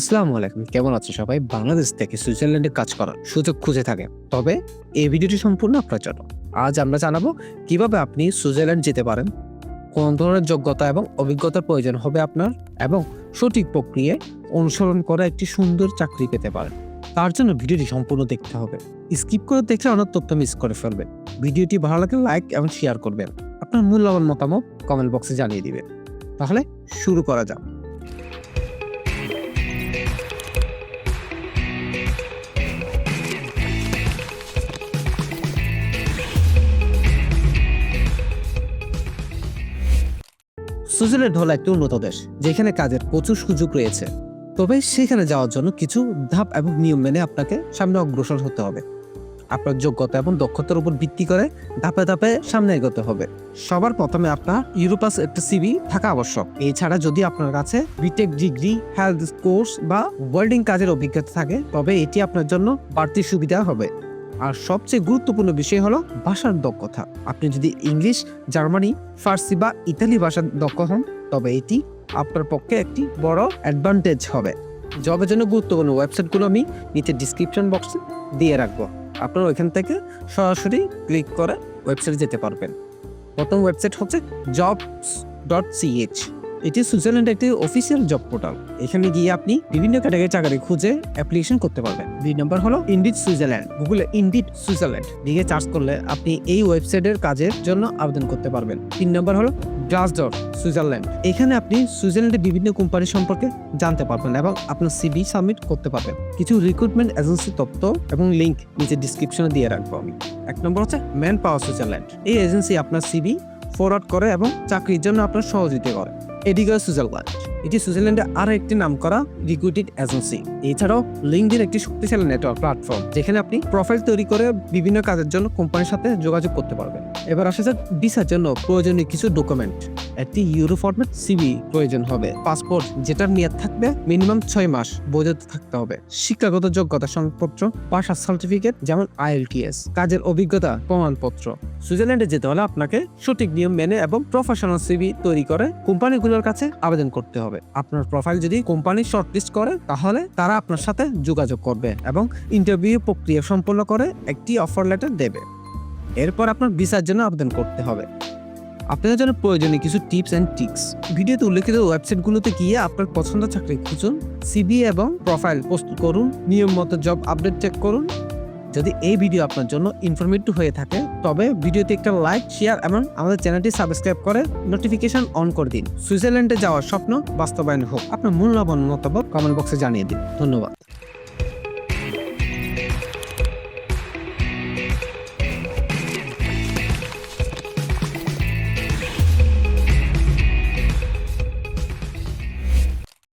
আসসালামু আলাইকুম। কেমন আছেন সবাই? বাংলাদেশ থেকে সুইজারল্যান্ডে কাজ করার সুযোগ খুঁজে থাকে। তবে এই ভিডিওটি সম্পূর্ণ আপনার জন্য। আজ আমরা জানাব কীভাবে আপনি সুইজারল্যান্ড যেতে পারেন, কোন ধরনের যোগ্যতা এবং অভিজ্ঞতার প্রয়োজন হবে আপনার, এবং সঠিক প্রক্রিয়ায় অনুসরণ করা একটি সুন্দর চাকরি পেতে পারেন। তার জন্য ভিডিওটি সম্পূর্ণ দেখতে হবে। স্কিপ করে দেখলে অনেক তথ্য মিস করে ফেলবেন। ভিডিওটি ভালো লাগলে লাইক এবং শেয়ার করবেন। আপনার মূল্যবান মতামত কমেন্ট বক্সে জানিয়ে দিবেন। তাহলে শুরু করা যাক। সুইজারল্যান্ড হলো একটি উন্নত দেশ, যেখানে কাজের প্রচুর সুযোগ রয়েছে। তবে সেখানে যাওয়ার জন্য কিছু ধাপ এবং নিয়ম মেনে আপনাকে সামনে অগ্রসর হতে হবে। আপনার যোগ্যতা এবং দক্ষতার উপর ভিত্তি করে ধাপে ধাপে সামনে এগোতে হবে। সবার প্রথমে আপনার ইউরোপাস একটা সিবি থাকা আবশ্যক। এছাড়া যদি আপনার কাছে B Tech degree health course বা ওয়েল্ডিং কাজের অভিজ্ঞতা থাকে, তবে এটি আপনার জন্য বাড়তি সুবিধা হবে। আর সবচেয়ে গুরুত্বপূর্ণ বিষয় হলো ভাষার দক্ষতা। আপনি যদি ইংলিশ, জার্মানি, ফার্সি বা ইতালি ভাষার দক্ষ হন, তবে এটি আপনার পক্ষে একটি বড় অ্যাডভান্টেজ হবে। জবের জন্য গুরুত্বপূর্ণ ওয়েবসাইটগুলো আমি নিচে ডিসক্রিপশন বক্সে দিয়ে রাখব। আপনারা ওইখান থেকে সরাসরি ক্লিক করে ওয়েবসাইটে যেতে পারবেন। প্রথম ওয়েবসাইট হচ্ছে জবস ডট সিএইচ এটি সুইজারল্যান্ডের একটি অফিসিয়াল জব পোর্টাল এখানে গিয়ে আপনি বিভিন্ন ক্যাটাগরি চাকরি খুঁজে অ্যাপ্লিকেশন করতে পারবেন। দুই নম্বর হলো ইন্ডিড সুইজারল্যান্ড গুগলে ইন্ডিট সুইজারল্যান্ড লিখে চার্জ করলে আপনি এই ওয়েবসাইটের কাজের জন্য আবেদন করতে পারবেন। তিন নম্বর হলো গ্লাসডর সুইজারল্যান্ড এখানে আপনি সুইজারল্যান্ডের বিভিন্ন কোম্পানি সম্পর্কে জানতে পারবেন এবং আপনার সিভি সাবমিট করতে পারবেন। কিছু রিক্রুটমেন্ট এজেন্সি তথ্য এবং লিংক নিচে ডিসক্রিপশনে দিয়ে রাখব আমি। এক নম্বর হচ্ছে ম্যান পাওয়ার সুইজারল্যান্ড এই এজেন্সি আপনার সিভি ফরওয়ার্ড করে এবং চাকরির জন্য আপনার সহযোগিতা করে। এডিগার সুইজারল্যান্ড এটি সুইজারল্যান্ডের আরও একটি নাম করা রিক্রুটেড এজেন্সি এছাড়াও লিঙ্কডিন একটি শক্তিশালী নেটওয়ার্ক প্ল্যাটফর্ম যেখানে আপনি প্রোফাইল তৈরি করে বিভিন্ন কাজের জন্য কোম্পানির সাথে যোগাযোগ করতে পারবেন। এবার আসা যাক ভিসার জন্য প্রয়োজনীয় কিছু ডকুমেন্ট একটি ইউরো ফরম্যাট সিভি প্রয়োজন হবে পাসপোর্ট যেটার মেয়াদ থাকবে মিনিমাম ছয় মাস বৈধ থাকতে হবে, শিক্ষাগত যোগ্যতা সংবাদপত্র পাশা সার্টিফিকেট যেমন আইএলটিএস কাজের অভিজ্ঞতা, প্রমাণপত্র। সুইজারল্যান্ডে যেতে হলে আপনাকে সঠিক নিয়ম মেনে এবং প্রফেশনাল সিভি তৈরি করে কোম্পানিগুলোর কাছে আবেদন করতে হবে। আপনার প্রোফাইল যদি কোম্পানি শর্টলিস্ট করে, তাহলে তারা আপনার সাথে যোগাযোগ করবে এবং ইন্টারভিউ প্রক্রিয়া সম্পন্ন করে একটি অফার লেটার দেবে। এরপর আপনার ভিসার জন্য আবেদন করতে হবে। আপনাদের জন্য প্রয়োজনীয় কিছু টিপস অ্যান্ড ট্রিক্স ভিডিওতে উল্লেখিত ওয়েবসাইটগুলোতে গিয়ে আপনার পছন্দ চাকরি খুঁজুন সিবি এবং প্রোফাইল প্রস্তুত করুন, নিয়ম মতো জব আপডেট চেক করুন। যদি এই ভিডিও আপনার জন্য ইনফরমেটিভ হয়ে থাকে, তবে ভিডিওতে একটা লাইক শেয়ার এবং আমাদের চ্যানেলটি সাবস্ক্রাইব করে নোটিফিকেশন অন করে দিন। সুইজারল্যান্ডে যাওয়ার স্বপ্ন বাস্তবায়ন হোক। আপনার মূল্যবান মতামত কমেন্ট বক্সে জানিয়ে দিন। ধন্যবাদ।